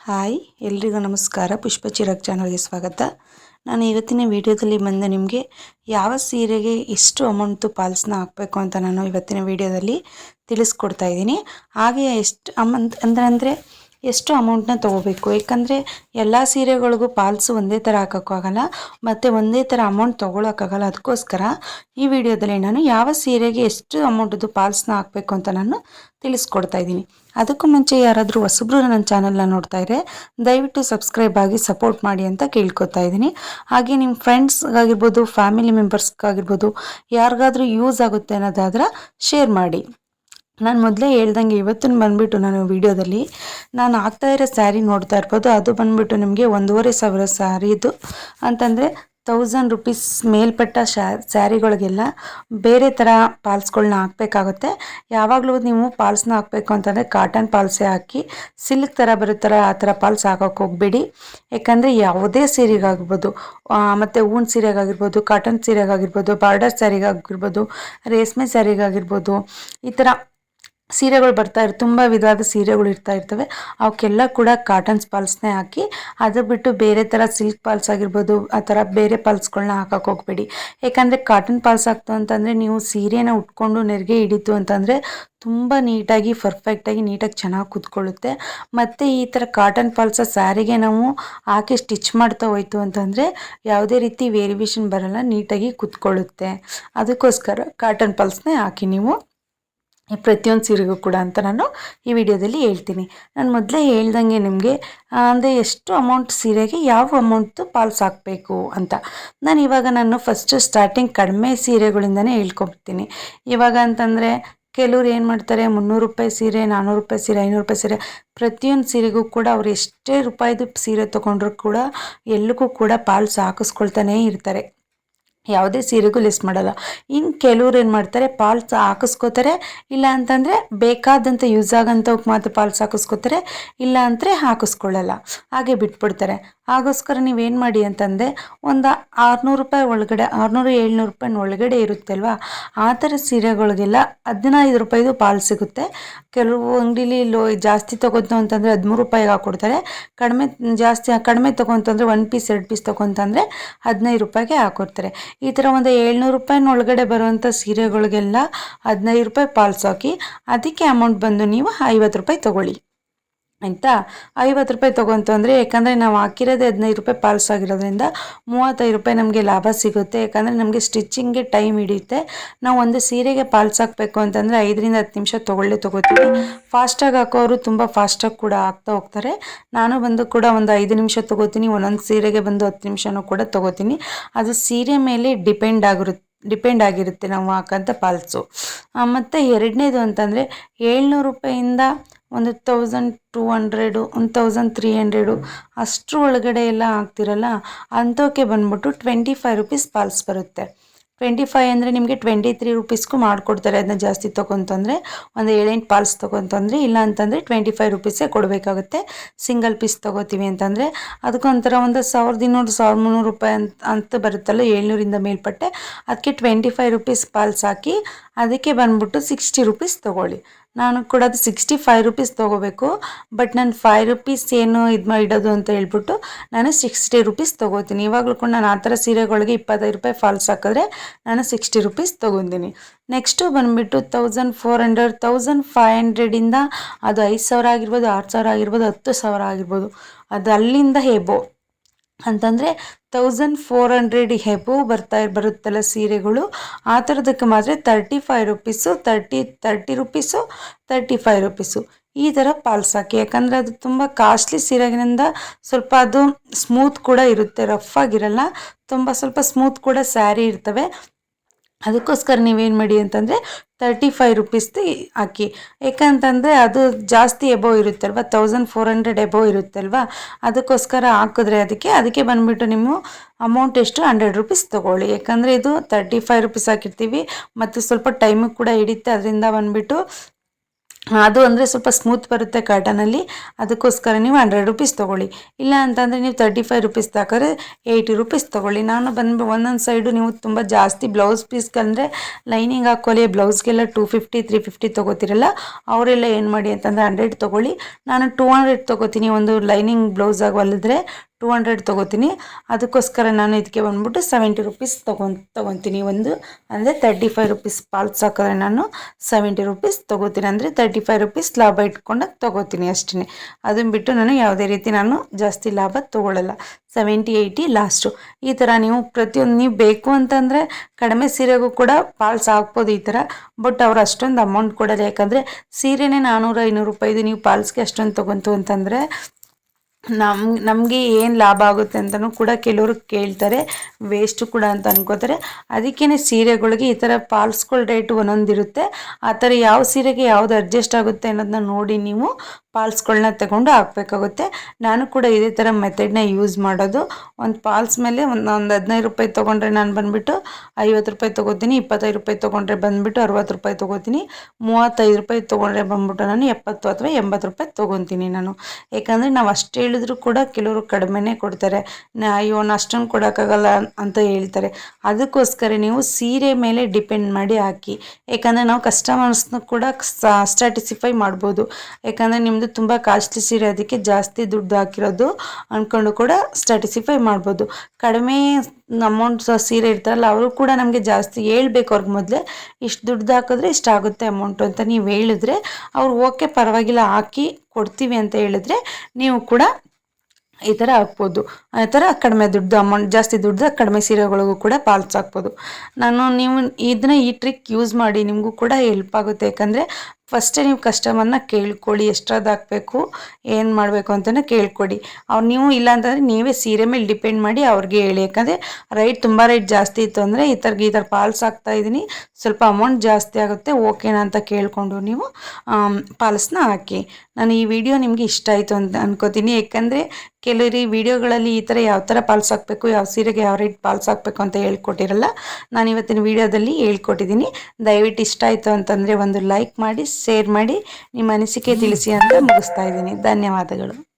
Hi, ಎಲ್ರಿಗೂ ನಮಸ್ಕಾರ. ಪುಷ್ಪ ಚಿರಾಗ್ ಚಾನಲ್ಗೆ ಸ್ವಾಗತ. ನಾನು ಇವತ್ತಿನ ವಿಡಿಯೋದಲ್ಲಿ ಬಂದು ನಿಮಗೆ ಯಾವ ಸೀರೆಗೆ ಎಷ್ಟು ಅಮೌಂಟು ಪಾಲ್ಸ್ನ ಹಾಕಬೇಕು ಅಂತ ನಾನು ಇವತ್ತಿನ ವಿಡಿಯೋದಲ್ಲಿ ತಿಳಿಸ್ಕೊಡ್ತಾ ಇದ್ದೀನಿ. ಹಾಗೆ ಎಷ್ಟು ಅಮೌಂಟ್ ಅಂದರೆ ಅಂದರೆ ಎಷ್ಟು ಅಮೌಂಟ್ನ ತೊಗೋಬೇಕು. ಯಾಕಂದರೆ ಎಲ್ಲ ಸೀರೆಗಳಿಗೂ ಪಾಲ್ಸು ಒಂದೇ ಥರ ಹಾಕೋಕ್ಕಾಗಲ್ಲ ಮತ್ತು ಒಂದೇ ಥರ ಅಮೌಂಟ್ ತೊಗೊಳಕ್ಕಾಗಲ್ಲ ಅದಕ್ಕೋಸ್ಕರ ಈ ವಿಡಿಯೋದಲ್ಲಿ ನಾನು ಯಾವ ಸೀರೆಗೆ ಎಷ್ಟು ಅಮೌಂಟದ್ದು ಪಾಲ್ಸ್ನ ಹಾಕಬೇಕು ಅಂತ ನಾನು ತಿಳಿಸ್ಕೊಡ್ತಾ ಇದ್ದೀನಿ. ಅದಕ್ಕೂ ಮುಂಚೆ ಯಾರಾದರೂ ಹೊಸಬ್ರು ನನ್ನ ಚಾನಲ್ನ ನೋಡ್ತಾ ಇದ್ರೆ ದಯವಿಟ್ಟು ಸಬ್ಸ್ಕ್ರೈಬ್ ಆಗಿ ಸಪೋರ್ಟ್ ಮಾಡಿ ಅಂತ ಕೇಳ್ಕೊತಾ ಇದ್ದೀನಿ. ಹಾಗೆ ನಿಮ್ಮ ಫ್ರೆಂಡ್ಸ್ಗಾಗಿರ್ಬೋದು ಫ್ಯಾಮಿಲಿ ಮೆಂಬರ್ಸ್ಗಾಗಿರ್ಬೋದು ಯಾರಿಗಾದರೂ ಯೂಸ್ ಆಗುತ್ತೆ ಅನ್ನೋದಾದ್ರೆ ಶೇರ್ ಮಾಡಿ. ನಾನು ಮೊದಲೇ ಹೇಳ್ದಂಗೆ ಇವತ್ತಿನ ಬಂದುಬಿಟ್ಟು ನಾನು ವಿಡಿಯೋದಲ್ಲಿ ನಾನು ಹಾಕ್ತಾ ಇರೋ ಸ್ಯಾರಿ ನೋಡ್ತಾ ಇರ್ಬೋದು, ಅದು ಬಂದುಬಿಟ್ಟು ನಿಮಗೆ ಒಂದೂವರೆ ಸಾವಿರ ಸ್ಯಾರಿದು ಅಂತಂದರೆ ತೌಸಂಡ್ ರುಪೀಸ್ ಮೇಲ್ಪಟ್ಟ ಸ್ಯಾರಿಗಳಿಗೆಲ್ಲ ಬೇರೆ ಥರ ಪಾಲ್ಸ್ಗಳನ್ನ ಹಾಕಬೇಕಾಗುತ್ತೆ. ಯಾವಾಗಲೂ ನೀವು ಪಾಲ್ಸ್ನ ಹಾಕಬೇಕು ಅಂತಂದರೆ ಕಾಟನ್ ಪಾಲ್ಸೇ ಹಾಕಿ ಸಿಲ್ಕ್ ಥರ ಬರುತ್ತಾರೆ ಆ ಥರ ಪಾಲ್ಸ್ ಹಾಕೋಕೆ ಹೋಗ್ಬೇಡಿ. ಯಾಕಂದರೆ ಯಾವುದೇ ಸೀರೆಗಾಗಿರ್ಬೋದು ಮತ್ತು ಹೂನ್ ಸೀರೆಗಾಗಿರ್ಬೋದು ಕಾಟನ್ ಸೀರೆಗಾಗಿರ್ಬೋದು ಬಾರ್ಡರ್ ಸ್ಯಾರಿಗಾಗಿರ್ಬೋದು, ರೇಷ್ಮೆ ಸ್ಯಾರಿಗಾಗಿರ್ಬೋದು, ಈ ಥರ ಸೀರೆಗಳು ಬರ್ತಾ ಇರ್, ತುಂಬ ವಿಧವಾದ ಸೀರೆಗಳು ಇರ್ತಾ ಇರ್ತವೆ. ಅವಕ್ಕೆಲ್ಲ ಕೂಡ ಕಾಟನ್ಸ್ ಪಾಲ್ಸ್ನೇ ಹಾಕಿ, ಅದು ಬಿಟ್ಟು ಬೇರೆ ಥರ ಸಿಲ್ಕ್ ಪಾಲ್ಸ್ ಆಗಿರ್ಬೋದು, ಆ ಥರ ಬೇರೆ ಪಾಲ್ಸ್ಗಳನ್ನ ಹಾಕಕ್ಕೆ ಹೋಗ್ಬೇಡಿ. ಯಾಕಂದರೆ ಕಾಟನ್ ಪಾಲ್ಸ್ ಹಾಕ್ತು ಅಂತಂದರೆ ನೀವು ಸೀರೆನ ಉಟ್ಕೊಂಡು ನೆರಿಗೆ ಹಿಡಿತು ಅಂತಂದರೆ ತುಂಬ ನೀಟಾಗಿ ಪರ್ಫೆಕ್ಟಾಗಿ ನೀಟಾಗಿ ಚೆನ್ನಾಗಿ ಕೂತ್ಕೊಳ್ಳುತ್ತೆ. ಮತ್ತು ಈ ಥರ ಕಾಟನ್ ಪಾಲ್ಸ ಸ್ಯಾರಿಗೆ ನಾವು ಹಾಕಿ ಸ್ಟಿಚ್ ಮಾಡ್ತಾ ಹೋಯ್ತು ಅಂತಂದರೆ ಯಾವುದೇ ರೀತಿ ವೇರಿಯೇಷನ್ ಬರಲ್ಲ, ನೀಟಾಗಿ ಕೂತ್ಕೊಳ್ಳುತ್ತೆ. ಅದಕ್ಕೋಸ್ಕರ ಕಾಟನ್ ಪಾಲ್ಸ್ನೇ ಹಾಕಿ ನೀವು ಪ್ರತಿಯೊಂದು ಸೀರೆಗೂ ಕೂಡ ಅಂತ ನಾನು ಈ ವಿಡಿಯೋದಲ್ಲಿ ಹೇಳ್ತೀನಿ. ನಾನು ಮೊದಲೇ ಹೇಳ್ದಂಗೆ ನಿಮಗೆ ಅಂದರೆ ಎಷ್ಟು ಅಮೌಂಟ್ ಸೀರೆಗೆ ಯಾವ ಅಮೌಂಟ್ದು ಪಾಲ್ಸ್ ಹಾಕಬೇಕು ಅಂತ. ನಾನು ಇವಾಗ ನಾನು ಫಸ್ಟು ಸ್ಟಾರ್ಟಿಂಗ್ ಕಡಿಮೆ ಸೀರೆಗಳಿಂದನೇ ಹೇಳ್ಕೊಬಿಡ್ತೀನಿ. ಇವಾಗ ಅಂತಂದರೆ ಕೆಲವ್ರು ಏನು ಮಾಡ್ತಾರೆ, ಮುನ್ನೂರು ರೂಪಾಯಿ ಸೀರೆ ನಾನ್ನೂರು ರೂಪಾಯಿ ಸೀರೆ, ಐನೂರು ರೂಪಾಯಿ ಸೀರೆ, ಪ್ರತಿಯೊಂದು ಸೀರೆಗೂ ಕೂಡ ಅವ್ರು ಎಷ್ಟೇ ರೂಪಾಯಿದು ಸೀರೆ ತೊಗೊಂಡ್ರು ಕೂಡ ಎಲ್ಲಕ್ಕೂ ಕೂಡ ಪಾಲ್ಸ್ ಹಾಕಿಸ್ಕೊಳ್ತಾನೇ ಇರ್ತಾರೆ. ಯಾವುದೇ ಸೀರೆಗೂ ಲಿಸ್ಟ್ ಮಾಡಲ್ಲ. ಇನ್ನು ಕೆಲವ್ರು ಏನು ಮಾಡ್ತಾರೆ, ಪಾಲ್ಸ್ ಹಾಕಿಸ್ಕೋತಾರೆ, ಇಲ್ಲ ಅಂತಂದರೆ ಬೇಕಾದಂಥ ಯೂಸ್ ಆಗೋಂಥವ್ಕೆ ಮಾತ್ರ ಪಾಲ್ಸ್ ಹಾಕಿಸ್ಕೋತಾರೆ, ಇಲ್ಲ ಅಂದರೆ ಹಾಕಿಸ್ಕೊಳ್ಳಲ್ಲ. ಹಾಗೆ ಬಿಟ್ಬಿಡ್ತಾರೆ. ಹಾಗೋಸ್ಕರ ನೀವೇನು ಮಾಡಿ ಅಂತಂದರೆ, ಒಂದು ಆರುನೂರು ರೂಪಾಯಿ ಒಳಗಡೆ, ಆರುನೂರು, ಏಳ್ನೂರು ರೂಪಾಯಿ ಒಳಗಡೆ ಇರುತ್ತೆ ಅಲ್ವಾ ಆ ಥರ ಸೀರೆಗಳಿಗೆಲ್ಲ ಹದಿನೈದು ರೂಪಾಯಿದು ಪಾಲ್ ಸಿಗುತ್ತೆ. ಕೆಲವು ಅಂಗಡೀಲಿ ಲೋ, ಜಾಸ್ತಿ ತೊಗೊತು ಅಂತಂದರೆ ಹದಿಮೂರು ರೂಪಾಯಿಗೆ ಹಾಕ್ಕೊಡ್ತಾರೆ ಕಡಿಮೆ, ಜಾಸ್ತಿ, ಕಡಿಮೆ ತೊಗೊತಂದ್ರೆ ಒನ್ ಪೀಸ್ ಎರಡು ಪೀಸ್ ತೊಗೊತಂದರೆ ಹದಿನೈದು ರೂಪಾಯಿಗೆ ಹಾಕೊಡ್ತಾರೆ. ಈ ಥರ ಒಂದು ಏಳ್ನೂರು ರೂಪಾಯಿನ ಒಳಗಡೆ ಬರುವಂಥ ಸೀರೆಗಳಿಗೆಲ್ಲ ಹದಿನೈದು ರೂಪಾಯಿ ಪಾಲ್ಸ್ ಹಾಕಿ, ಅದಕ್ಕೆ ಅಮೌಂಟ್ ಬಂದು ನೀವು ಐವತ್ತು ರೂಪಾಯಿ ತೊಗೊಳ್ಳಿ. ಆಯಿತಾ? ಐವತ್ತು ರೂಪಾಯಿ ತೊಗೊಂತು ಅಂದರೆ, ಯಾಕಂದರೆ ನಾವು ಹಾಕಿರೋದೇ ಹದಿನೈದು ರೂಪಾಯಿ ಪಾಲ್ಸ್ ಆಗಿರೋದ್ರಿಂದ ಮೂವತ್ತೈದು ರೂಪಾಯಿ ನಮಗೆ ಲಾಭ ಸಿಗುತ್ತೆ. ಯಾಕಂದರೆ ನಮಗೆ ಸ್ಟಿಚ್ಚಿಂಗ್ಗೆ ಟೈಮ್ ಹಿಡಿಯುತ್ತೆ. ನಾವು ಒಂದು ಸೀರೆಗೆ ಪಾಲ್ಸ್ ಹಾಕಬೇಕು ಅಂತಂದರೆ ಐದರಿಂದ ಹತ್ತು ನಿಮಿಷ ತೊಗೊಳ್ಳೇ ತೊಗೋತೀವಿ ಫಾಸ್ಟಾಗಿ ಹಾಕೋರು ತುಂಬ ಫಾಸ್ಟಾಗಿ ಕೂಡ ಹಾಕ್ತಾ ಹೋಗ್ತಾರೆ. ನಾನು ಬಂದು ಕೂಡ ಒಂದು ಐದು ನಿಮಿಷ ತೊಗೋತೀನಿ. ಒಂದೊಂದು ಸೀರೆಗೆ ಬಂದು ಹತ್ತು ನಿಮಿಷನೂ ಕೂಡ ತೊಗೋತೀನಿ. ಅದು ಸೀರೆ ಮೇಲೆ ಡಿಪೆಂಡ್ ಆಗಿರುತ್ತೆ ಡಿಪೆಂಡ್ ಆಗಿರುತ್ತೆ ನಾವು ಹಾಕೋಂಥ ಪಾಲ್ಸು. ಮತ್ತು ಎರಡನೇದು ಅಂತಂದರೆ ಏಳ್ನೂರು ರೂಪಾಯಿಂದ ಒಂದು ತೌಸಂಡ್ ಟೂ ಹಂಡ್ರೆಡು ಒಂದು ತೌಸಂಡ್ ತ್ರೀ ಹಂಡ್ರೆಡು ಅಷ್ಟರ ಒಳಗಡೆ ಎಲ್ಲ ಆಗ್ತಿರಲ್ಲ ಅಂಥವಕ್ಕೆ ಬಂದ್ಬಿಟ್ಟು ಟ್ವೆಂಟಿ ಫೈವ್ ರುಪೀಸ್ ಪಾಲ್ಸ್ ಬರುತ್ತೆ. ಟ್ವೆಂಟಿ ಫೈವ್ ಅಂದರೆ ನಿಮಗೆ ಟ್ವೆಂಟಿ ತ್ರೀ ರುಪೀಸ್ಗೂ ಮಾಡಿಕೊಡ್ತಾರೆ ಅದನ್ನ ಜಾಸ್ತಿ ತೊಗೊತಂದರೆ, ಒಂದು ಏಳೆಂಟು ಪಾಲ್ಸ್ ತೊಗೊತಂದರೆ, ಇಲ್ಲ ಅಂತಂದರೆ ಟ್ವೆಂಟಿ ಫೈವ್ ರುಪೀಸೇ ಕೊಡಬೇಕಾಗುತ್ತೆ. ಸಿಂಗಲ್ ಪೀಸ್ ತೊಗೋತೀವಿ ಅಂತಂದರೆ, ಅದಕ್ಕೊಂಥರ ಒಂದು ಸಾವಿರದ ಇನ್ನೂರು, ಸಾವಿರದ ಮುನ್ನೂರು ರೂಪಾಯಿ ಅಂತ ಅಂತ ಬರುತ್ತಲ್ಲ, ಏಳ್ನೂರಿಂದ ಮೇಲ್ಪಟ್ಟೆ, ಅದಕ್ಕೆ ಟ್ವೆಂಟಿ ಫೈವ್ ರುಪೀಸ್ ಪಾಲ್ಸ್ ಹಾಕಿ, ಅದಕ್ಕೆ ಬಂದ್ಬಿಟ್ಟು ಸಿಕ್ಸ್ಟಿ ರುಪೀಸ್ ತೊಗೊಳ್ಳಿ. ನಾನು ಕೂಡ ಅದು ಸಿಕ್ಸ್ಟಿ ಫೈವ್ ರುಪೀಸ್ ತೊಗೋಬೇಕು. ಬಟ್ ನಾನು ಫೈವ್ ರುಪೀಸ್ ಏನು ಇದು ಮಾಡಿ ಇಡೋದು ಅಂತ ಹೇಳ್ಬಿಟ್ಟು ನಾನು ಸಿಕ್ಸ್ಟಿ ರುಪೀಸ್ ತೊಗೋತೀನಿ. ಇವಾಗಲೂ ಕೂಡ ನಾನು ಆ ಥರ ಸೀರೆಗಳಿಗೆ ಇಪ್ಪತ್ತೈದು ರೂಪಾಯಿ ಫಾಲ್ಸ್ ಹಾಕಿದ್ರೆ ನಾನು ಸಿಕ್ಸ್ಟಿ ರುಪೀಸ್ ತೊಗೊತೀನಿ. ನೆಕ್ಸ್ಟು ಬಂದುಬಿಟ್ಟು thousand four hundred thousand five ಹಂಡ್ರೆಡಿಂದ ಅದು ಐದು ಸಾವಿರ ಆಗಿರ್ಬೋದು, ಆರು ಸಾವಿರ ಆಗಿರ್ಬೋದು, ಹತ್ತು ಸಾವಿರ ಆಗಿರ್ಬೋದು. ಅದು ಅಲ್ಲಿಂದ ಹೇಬೋ ಅಂತಂದರೆ ತೌಸಂಡ್ ಫೋರ್ ಹಂಡ್ರೆಡ್ ಹೆಬೋ ಬರ್ತಾ ಬರುತ್ತಲ್ಲ ಸೀರೆಗಳು. ಆ ಥರದಕ್ಕೆ ಮಾತ್ರ thirty five rupees thirty thirty rupees thirty five rupees ಈ ಥರ ಪಾಲ್ಸ್ ಹಾಕಿ ಯಾಕಂದರೆ ಅದು ತುಂಬ ಕಾಸ್ಟ್ಲಿ ಸೀರೆಗಿನಿಂದ ಸ್ವಲ್ಪ ಅದು ಸ್ಮೂತ್ ಕೂಡ ಇರುತ್ತೆ ರಫ್ ಆಗಿರಲ್ಲ. ತುಂಬ ಸ್ವಲ್ಪ ಸ್ಮೂತ್ ಕೂಡ ಸ್ಯಾರಿ ಇರ್ತವೆ. ಅದಕ್ಕೋಸ್ಕರ ನೀವೇನು ಮಾಡಿ ಅಂತಂದರೆ ತರ್ಟಿ ಫೈವ್ ರುಪೀಸ್ದು ಹಾಕಿ. ಯಾಕಂತಂದರೆ ಅದು ಜಾಸ್ತಿ ಎಬೋ ಇರುತ್ತಲ್ವ? ತೌಸಂಡ್ ಫೋರ್ ಹಂಡ್ರೆಡ್ ಎಬೋ ಇರುತ್ತಲ್ವ? ಅದಕ್ಕೋಸ್ಕರ ಹಾಕಿದ್ರೆ ಅದಕ್ಕೆ ಅದಕ್ಕೆ ಬಂದುಬಿಟ್ಟು ನೀವು ಅಮೌಂಟ್ ಎಷ್ಟು? ಹಂಡ್ರೆಡ್ ರುಪೀಸ್ ತೊಗೊಳ್ಳಿ. ಯಾಕಂದರೆ ಇದು ತರ್ಟಿ ಫೈವ್ ರುಪೀಸ್ ಹಾಕಿರ್ತೀವಿ. ಮತ್ತು ಸ್ವಲ್ಪ ಟೈಮು ಕೂಡ ಹಿಡಿಯುತ್ತೆ ಅದರಿಂದ ಬಂದುಬಿಟ್ಟು ಅದು ಅಂದರೆ ಸ್ವಲ್ಪ ಸ್ಮೂತ್ ಬರುತ್ತೆ ಕಾಟನಲ್ಲಿ ಅದಕ್ಕೋಸ್ಕರ ನೀವು ಹಂಡ್ರೆಡ್ ರುಪೀಸ್ ತೊಗೊಳ್ಳಿ. ಇಲ್ಲ ಅಂತಂದರೆ ನೀವು ತರ್ಟಿ ಫೈವ್ ರುಪೀಸ್ ತಗೊಳ್ರೆ ಏಯ್ಟಿ ರುಪೀಸ್ ತೊಗೊಳ್ಳಿ. ನಾನು ಬಂದು ಒಂದೊಂದು ಸೈಡು ನೀವು ತುಂಬ ಜಾಸ್ತಿ ಬ್ಲೌಸ್ ಪೀಸ್ಗಂದರೆ ಲೈನಿಂಗ್ ಹಾಕೊಳ್ಳಿ ಬ್ಲೌಸ್ಗೆಲ್ಲ ಟೂ ಫಿಫ್ಟಿ ತ್ರೀ ಫಿಫ್ಟಿ ತೊಗೋತಿರಲ್ಲ, ಅವರೆಲ್ಲ ಏನು ಮಾಡಿ ಅಂತಂದರೆ ಹಂಡ್ರೆಡ್ ತೊಗೊಳ್ಳಿ. ನಾನು ಟೂ ಹಂಡ್ರೆಡ್ ತೊಗೋತೀನಿ. ಒಂದು ಲೈನಿಂಗ್ ಬ್ಲೌಸಾಗಿ ಹೊಲಿದ್ರೆ ಟೂ ಹಂಡ್ರೆಡ್ ತೊಗೋತೀನಿ. ಅದಕ್ಕೋಸ್ಕರ ನಾನು ಇದಕ್ಕೆ ಬಂದ್ಬಿಟ್ಟು ಸೆವೆಂಟಿ ರುಪೀಸ್ ತಗೊ, ತೊಗೊತೀನಿ ಒಂದು. ಅಂದರೆ ತರ್ಟಿ ಫೈವ್ ರುಪೀಸ್ ಪಾಲ್ಸ್ ಹಾಕಿದ್ರೆ ನಾನು ಸೆವೆಂಟಿ ರುಪೀಸ್ ತೊಗೋತೀನಿ. ಅಂದರೆ ತರ್ಟಿ ಫೈವ್ ರುಪೀಸ್ ಲಾಭ ಇಟ್ಕೊಂಡು ತೊಗೋತೀನಿ ಅಷ್ಟೇ ಅದನ್ನು ಬಿಟ್ಟು ನಾನು ಯಾವುದೇ ರೀತಿ ನಾನು ಜಾಸ್ತಿ ಲಾಭ ತೊಗೊಳ್ಳಲ್ಲ ಸೆವೆಂಟಿ ಏಯ್ಟಿ ಲಾಸ್ಟು ಈ ಥರ ನೀವು ಪ್ರತಿಯೊಂದು ನೀವು ಬೇಕು ಅಂತಂದರೆ ಕಡಿಮೆ ಸೀರೆಗೂ ಕೂಡ ಪಾಲ್ಸ್ ಹಾಕ್ಬೋದು ಈ ಥರ ಬಟ್ ಅವ್ರು ಅಷ್ಟೊಂದು ಅಮೌಂಟ್ ಕೊಡೋದು ಯಾಕಂದರೆ ಸೀರೆನೇ ನಾನ್ನೂರು ಐನೂರು ರೂಪಾಯಿದು ನೀವು ಪಾಲ್ಸ್ಗೆ ಅಷ್ಟೊಂದು ತೊಗೊಂತು ಅಂತಂದರೆ ನಮ್, ನಮಗೆ ಏನು ಲಾಭ ಆಗುತ್ತೆ ಅಂತಲೂ ಕೂಡ ಕೆಲವರು ಕೇಳ್ತಾರೆ ವೇಸ್ಟು ಕೂಡ ಅಂತ ಅನ್ಕೋತಾರೆ. ಅದಕ್ಕೇ ಸೀರೆಗಳಿಗೆ ಈ ಥರ ಪಾಲ್ಸ್ಗಳ ರೇಟ್ ಒಂದೊಂದಿರುತ್ತೆ. ಆ ಥರ ಯಾವ ಸೀರೆಗೆ ಯಾವ್ದು ಅಡ್ಜಸ್ಟ್ ಆಗುತ್ತೆ ಅನ್ನೋದನ್ನ ನೋಡಿ ನೀವು ಪಾಲ್ಸ್ಗಳನ್ನ ತಗೊಂಡು ಹಾಕ್ಬೇಕಾಗುತ್ತೆ. ನಾನು ಕೂಡ ಇದೇ ಥರ ಮೆಥಡ್ನ ಯೂಸ್ ಮಾಡೋದು. ಒಂದು ಪಾಲ್ಸ್ ಮೇಲೆ ಒಂದು ಒಂದು ಹದಿನೈದು ರೂಪಾಯಿ ತೊಗೊಂಡ್ರೆ ನಾನು ಬಂದುಬಿಟ್ಟು ಐವತ್ತು ರೂಪಾಯಿ ತೊಗೋತೀನಿ, ಇಪ್ಪತ್ತೈದು ರೂಪಾಯಿ ತೊಗೊಂಡ್ರೆ ಬಂದುಬಿಟ್ಟು ಅರವತ್ತು ರೂಪಾಯಿ ತೊಗೋತೀನಿ, ಮೂವತ್ತೈದು ರೂಪಾಯಿ ತೊಗೊಂಡ್ರೆ ಬಂದ್ಬಿಟ್ಟು ನಾನು ಎಪ್ಪತ್ತು ಅಥವಾ ಎಂಬತ್ತು ರೂಪಾಯಿ ತೊಗೊತೀನಿ ನಾನು. ಯಾಕಂದರೆ ನಾವು ಅಷ್ಟು ಹೇಳಿದ್ರು ಕೂಡ ಕೆಲವರು ಕಡಿಮೆನೇ ಕೊಡ್ತಾರೆ. ಅಯ್ಯೋ, ನಾನು ಅಷ್ಟೊಂದು ಕೊಡೋಕ್ಕಾಗಲ್ಲ ಅಂತ ಹೇಳ್ತಾರೆ. ಅದಕ್ಕೋಸ್ಕರ ನೀವು ಸೀರೆ ಮೇಲೆ ಡಿಪೆಂಡ್ ಮಾಡಿ ಹಾಕಿ. ಯಾಕಂದರೆ ನಾವು ಕಸ್ಟಮರ್ಸ್ನ ಕೂಡ ಸ್ಟ್ಯಾಟಿಸಿಫೈ ಮಾಡ್ಬೋದು. ಯಾಕಂದರೆ ನಿಮ್ಮದು ತುಂಬ ಕಾಸ್ಟ್ಲಿ ಸೀರೆ ಅದಕ್ಕೆ ಜಾಸ್ತಿ ದುಡ್ಡು ಹಾಕಿರೋದು ಅಂದ್ಕೊಂಡು ಕೂಡ ಸ್ಟಾಟಿಸಿಫೈ ಮಾಡ್ಬೋದು. ಕಡಿಮೆ ಅಮೌಂಟ್ ಸೀರೆ ಇರ್ತಾರಲ್ಲ ಅವರು ಕೂಡ ನಮಗೆ ಜಾಸ್ತಿ ಹೇಳ್ಬೇಕು ಅವ್ರಿಗೆ ಮೊದಲೇ, ಇಷ್ಟು ದುಡ್ಡು ಹಾಕಿದ್ರೆ ಇಷ್ಟು ಆಗುತ್ತೆ ಅಮೌಂಟು ಅಂತ ನೀವು ಹೇಳಿದ್ರೆ, ಅವ್ರು ಓಕೆ ಪರವಾಗಿಲ್ಲ ಹಾಕಿ ಕೊಡ್ತೀವಿ ಅಂತ ಹೇಳಿದ್ರೆ ನೀವು ಕೂಡ ಈ ಥರ ಹಾಕ್ಬೋದು. ಆ ಥರ ಕಡಿಮೆ ದುಡ್ಡು ಅಮೌಂಟ್ ಜಾಸ್ತಿ ದುಡ್ಡು ಕಡಿಮೆ ಸೀರೆಗಳಿಗೂ ಕೂಡ ಪಾಲ್ಸ್ ಹಾಕ್ಬೋದು. ನಾನು ನೀವು ಇದನ್ನ ಈ ಟ್ರಿಕ್ ಯೂಸ್ ಮಾಡಿ ನಿಮಗೂ ಕೂಡ ಹೆಲ್ಪ್ ಆಗುತ್ತೆ. ಯಾಕಂದರೆ ಫಸ್ಟೇ ನೀವು ಕಸ್ಟಮರ್ನ ಕೇಳ್ಕೊಳ್ಳಿ ಎಷ್ಟ್ರದ್ದು ಹಾಕಬೇಕು, ಏನು ಮಾಡಬೇಕು ಅಂತಲೇ ಕೇಳ್ಕೊಡಿ ಅವ್ರು ನೀವು ಇಲ್ಲ ಅಂತಂದರೆ ನೀವೇ ಸೀರೆ ಮೇಲೆ ಡಿಪೆಂಡ್ ಮಾಡಿ ಅವ್ರಿಗೆ ಹೇಳಿ. ಯಾಕಂದರೆ ರೈಟ್ ತುಂಬ ರೇಟ್ ಜಾಸ್ತಿ ಇತ್ತು ಅಂದರೆ ಈ ಥರ ಈ ಥರ ಪಾಲ್ಸ್ ಹಾಕ್ತಾ ಇದ್ದೀನಿ ಸ್ವಲ್ಪ ಅಮೌಂಟ್ ಜಾಸ್ತಿ ಆಗುತ್ತೆ, ಓಕೆನಾ ಅಂತ ಕೇಳಿಕೊಂಡು ನೀವು ಪಾಲ್ಸ್ನ ಹಾಕಿ. ನಾನು ಈ ವಿಡಿಯೋ ನಿಮಗೆ ಇಷ್ಟ ಆಯಿತು ಅಂತ ಅನ್ಕೋತೀನಿ. ಯಾಕಂದರೆ ಕೆಲವರಿ ವಿಡಿಯೋಗಳಲ್ಲಿ ಈ ಥರ ಯಾವ ಥರ ಪಾಲ್ಸ್ ಹಾಕಬೇಕು, ಯಾವ ಸೀರೆಗೆ ಯಾವ ರೇಟ್ ಪಾಲ್ಸ್ ಹಾಕಬೇಕು ಅಂತ ಹೇಳ್ಕೊಟ್ಟಿರಲ್ಲ ನಾನು ಇವತ್ತಿನ ವಿಡಿಯೋದಲ್ಲಿ ಹೇಳ್ಕೊಟ್ಟಿದ್ದೀನಿ. ದಯವಿಟ್ಟು ಇಷ್ಟ ಆಯಿತು ಅಂತಂದರೆ ಒಂದು ಲೈಕ್ ಮಾಡಿ ಶೇರ್ ಮಾಡಿ ನಿಮ್ಮ ಅನಿಸಿಕೆ ತಿಳಿಸಿ ಅಂತ ಮುಗಿಸ್ತಾ ಇದ್ದೀನಿ. ಧನ್ಯವಾದಗಳು.